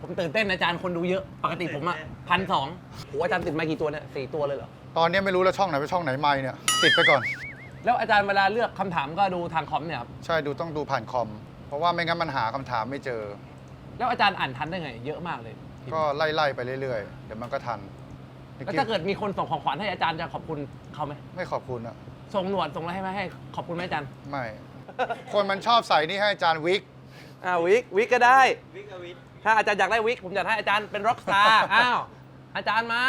ผมตื่นเต้นอาจารย์คนดูเยอะ ปกติผมอะพันสองโหอาจารย์ติดมากี่ตัวเนี่ยสี่ตัวเลยเหรอ ตอนนี้ไม่รู้แล้วช่องไหนเป็นช่องไหนไม่เนี่ยติดไปก่อน แล้วอาจารย์เวลาเลือกคำถามก็ดูทางคอมเนี่ยครับ ใช่ดูต้องดูผ่านคอม เพราะว่าไม่งั้นมันหาคำถามไม่เจอ แล้วอาจารย์อ่านทันได้ไง เยอะมากเลยก็ไล่ๆไปเรื่อยๆ เดี๋ยวมันก็ทันแล้วถ้าเกิดมีคนส่งของขวัญให้อาจารย์จะขอบคุณเขาไหมไม่ขอบคุณอะส่งหนวดส่งอะไรให้ไหมให้ ขอบคุณไหมอาจารย์ ไม่ คนมันชอบใส่นี่ให้อาจารย์วิก อ่าวิกวิกก็ได้วิกอวิท ถ้าอาจารย์อยากได้วิกผมอยากให้อาจารย์เป็นร็อกสตาร์อ้าวอาจารย์มา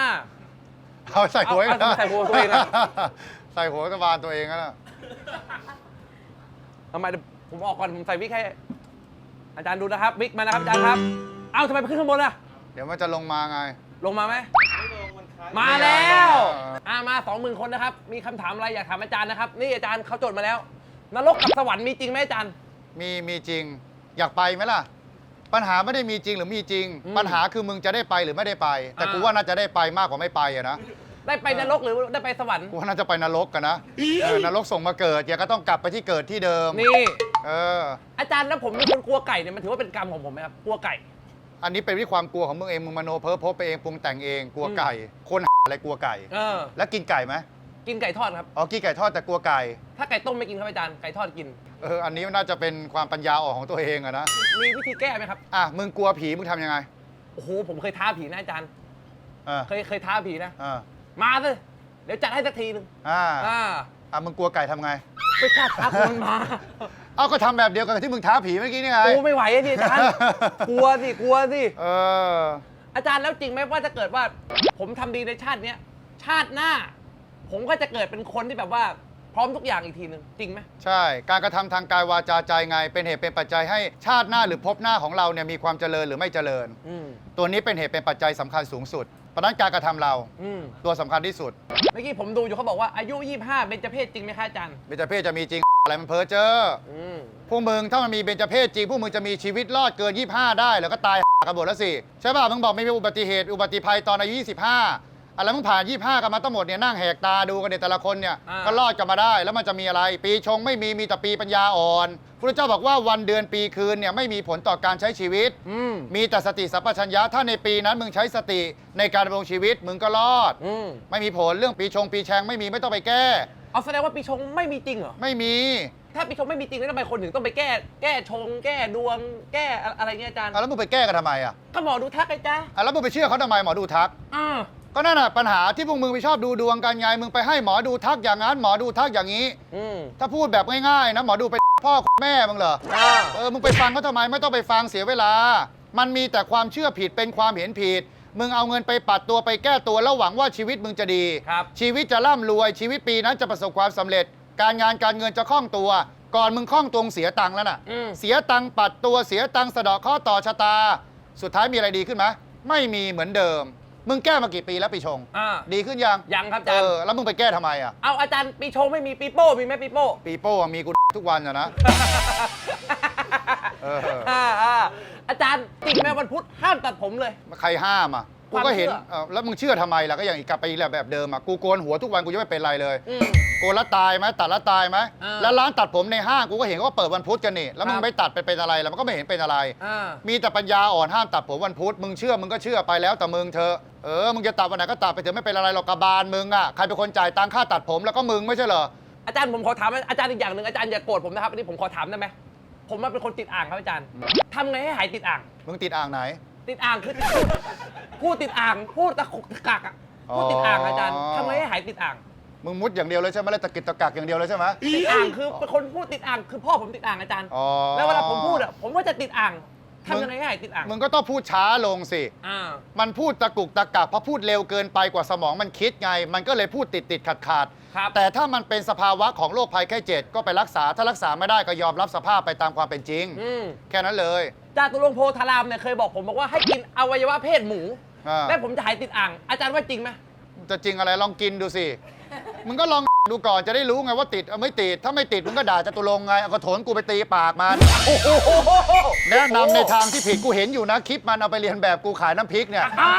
เอาใส่หัวเอาเอาใส่หัวตัวเองอะ ใส่หัวรัฐบาลตัวเองนะทำไมเดี๋ยวผมออกก่อนผมใส่วิกให้อาจารย์ดูนะครับวิกมานะครับอาจารย์ครับ เอ้าทำไมไปขึ้นข้างบนล่ะ เดี๋ยวมันจะลงมาไง ลงมาไหมไม่ลงมันคล้ายมาแล้วอ่าอ่ามาสองหมื่นคนนะครับ มีคำถามอะไรอยากถามอาจารย์นะครับ นี่อาจารย์เขาจดมาแล้ว นรกกับสวรรค์มีจริงไหมอาจารย์ มีมีจริง อยากไปไหมล่ะ ปัญหาไม่ได้มีจริงหรือมีจริงอืมปัญหาคือมึงจะได้ไปหรือไม่ได้ไป แต่อ่ากูกูว่าน่าจะได้ไปมากกว่าไม่ไปอะนะได้ไปนรกหรือได้ไปสวรรค์ กูว่าน่าจะไปนรกกันนะเออนรกส่งมาเกิดอย่าก็ต้องกลับไปที่เกิดที่เดิม นี่ เออ อาจารย์แล้วผมเป็นคนกลัวไก่เนี่ยมันถือว่าเป็นกรรมของผมไหมครับกลัวไก่ อันนี้เป็นที่ความกลัวของมึงเองมึงมโนเพ้อพบไปเองปรุงแต่งเองกลัวอืมไก่ คนอะไรกลัวไก่ เออ แล้วกินไก่ไหม กินไก่ทอดครับ อ๋อกินไก่ทอดแต่กลัวไก่ ถ้าไก่ต้มไม่กินครับอาจารย์ ไก่ทอดกิน เออ อันนี้น่าจะเป็นความปัญญาอ่อนของตัวเองอะนะ มีวิธีแก้ไหมครับ อะ มึงกลัวผี มึงทำยังไง โอ้โห ผมเคยท้าผีนะอาจารย์ เออเคยเคยท้าผีนะ เออมาสิเดี๋ยวจัดให้สักทีหนึ่งอ่าอ่าอะมึงกลัวไก่ทำไง ไม่กล้าท้าคนมา เอาก็ทำแบบเดียวกันกับที่มึงท้าผีเมื่อกี้นี่ไง โอ้ไม่ไหวอะนี่อาจารย์ กลัวสิ กลัวสิ เออ อาจารย์แล้วจริงไหมว่าจะเกิดว่า ผมทำดีในชาติเนี้ย ชาติหน้า ผมก็จะเกิดเป็นคนที่แบบว่าพร้อมทุกอย่างอีกทีหนึ่งจริงไหม ใช่ การกระทำทางกายวาจาใจไง เป็นเหตุเป็นปัจจัยให้ชาติหน้าหรือภพหน้าของเราเนี่ยมีความเจริญหรือไม่เจริญ อืมตัวนี้เป็นเหตุเป็นปัจจัยสำคัญสูงสุดเพราะฉะนั้นการกระทำเราอืมตัวสำคัญที่สุดเมื่อกี้ผมดูอยู่เขาบอกว่าอายุ 25เบญจเพศจริงไหมคะอาจารย์เบญจเพศจะมีจริง อะไรมันเพ้อเจ้ออืมพวกมึงถ้ามันมีเบญจเพศจริงพวกมึงจะมีชีวิตรอดเกิน 25 ได้แล้วก็ตาย กันหมดแล้วสิใช่ป่ะมึงบอกไม่มีอุบัติเหตุอุบัติภัยตอนอายุ 25 อะไรมึงผ่าน25กันมาทั้งหมดเนี่ยนั่งแหกตาดูกันเนี่ยแต่ละคนเนี่ยอ่า ก็รอดกันมาได้แล้วมันจะมีอะไร ปีชงไม่มีมีแต่ปีปัญญาอ่อนพระเจ้าบอกว่าวันเดือนปีคืนเนี่ยไม่มีผลต่อการใช้ชีวิต อืมมีแต่สติสัพพัญญะถ้าในปีนั้นมึงใช้สติในการดำรงชีวิตมึงก็รอด อืมไม่มีผลเรื่องปีชงปีแชงไม่มีไม่ต้องไปแก้ เอาแสดงว่าปีชงไม่มีจริงเหรอ ไม่มี ถ้าปีชงไม่มีจริงแล้วทำไมคนถึงต้องไปแก้ แก้ชง แก้ดวง แก้อะไรเงี้ยอาจารย์อะแล้วมึงไปแก้กันทำไมอะก็หมอดูทักไอ้จ้าอะแล้วมึงไปเชื่อเขาทำไมหมอดูทัก อ่า ก็นั่นน่ะปัญหาที่พวกมึงไปชอบดูดวงกันไงมึงไปให้หมอดูทักอย่างนั้นหมอดูทักอย่างนี้ อืมถ้าพูดแบบง่ายๆนะหมอดูไปพ่อแม่มึงเหรอ อ่า เออ มึงไปฟังเขาทำไมไม่ต้องไปฟังเสียเวลา มันมีแต่ความเชื่อผิดเป็นความเห็นผิด มึงเอาเงินไปปัดตัวไปแก้ตัวแล้วหวังว่าชีวิตมึงจะดี ครับ ชีวิตจะร่ำรวย ชีวิตปีนั้นจะประสบความสำเร็จ การงานการเงินจะคล่องตัว ก่อนมึงคล่องตรงเสียตังค์แล้วน่ะ อืม เสียตังค์ปัดตัวเสียตังค์สะเดาะข้อต่อชะตา สุดท้ายมีอะไรดีขึ้นไหมไม่มีเหมือนเดิม มึงแก้มากี่ปีแล้วปีชง อ่า ดีขึ้นยังยังครับอาเอจารย์อแล้วมึงไปแก้ทำไมอะ เอาอาจารย์ปีชงไม่มีปีโป้มีไหมปีโป้ ปีโป้อะมีกู ทุกวันอะนะ เอออ่าอ่าอาจารย์จริงไหมวันพุธห้ามตัดผมเลย ใครห้ามอะ กูก็เห็นความเชื่อ เออแล้วมึงเชื่อทำไมล่ะก็อย่างอีกกลับไปอีกแบบเดิมอะ กูโกนหัวทุกวันกูยังไม่เป็นไรเลย อืม โกนแล้วตายไหมตัดแล้วตายไหมอ่าแล้วร้านตัดผมในห้างกูก็เห็นว่าเปิดวันพุธกันนี่แล้วมึคงรับ ไม่ตัดไปเป็นอะไรแล้วมันก็ไม่เห็นเป็นอะไร อ่า มีแต่ปัญญาอ่อนห้ามตัดผมวันพุธมึงเชื่อมึงก็เชื่อไปแล้วแต่มึงเธอะ เออ มึงจะตัดวันไหนก็ตัดไปเถอะไม่เป็นอะไรหรอกกระบาลมึงอะ ใครเป็นคนจ่ายตังค่าตัดผมแล้วก็มึงไม่ใช่เหรอ อาจารย์ผมขอถามอาจารย์อีกอย่างหนึ่งอาจารย์อย่าโกรธผมนะครับอันนี้ผมขอถามได้ไหมผมมาเป็นคนติดอ่างครับอาจารย์ทำไงให้หายติดอ่าง มึงติดอ่างไหน ติดอ่างคือพูดพูดติดอ่างพูดตะกุกตะกักอะพูดติดอ่างอาจารย์อ๋อทำไงให้หายติดอ่าง มึงมุดอย่างเดียวเลยใช่ไหมแล้วตะกิดตะกักอย่างเดียวเลยใช่ไหมติดอ่างคือเป็นคนพูดติดอ่างคือพ่อผมติดอ่างอาจารย์ อ๋อ แล้วเวลาผมพูดอะผมก็จะติดอ่าง ทำยังไงให้หายติดอ่างมึงก็ต้องพูดช้าลงสิ อ่า มันพูดตะกุกตะกักเพราะพูดเร็วเกินไปกว่าสมองมันคิดไง มันก็เลยพูดติดติดขัดขาดครับ แต่ถ้ามันเป็นสภาวะของโรคภัยไข้เจ็บก็ไปรักษา ถ้ารักษาไม่ได้ก็ยอมรับสภาพไปตามความเป็นจริง อืมแค่นั้นเลย จาตุรงค์โพธารามเนี่ยเคยบอกผมบอกว่าให้กินอวัยวะเพศหมูอ่า แล้วผมจะหายติดอ่าง อาจารย์ว่าจริงไหม จะจริงอะไรลองกินดูสิ มึงก็ลอง ดูก่อนจะได้รู้ไงว่าติดเอาไม่ติด ถ้าไม่ติดมึงก็ด่าจตุรงค์ไงเอากระโถนกูไปตีปากมันแนะนำในทางที่ผิดกูเห็นอยู่นะคลิปมันเอาไปเรียนแบบกูขายน้ำพริกเนี่ยอ่า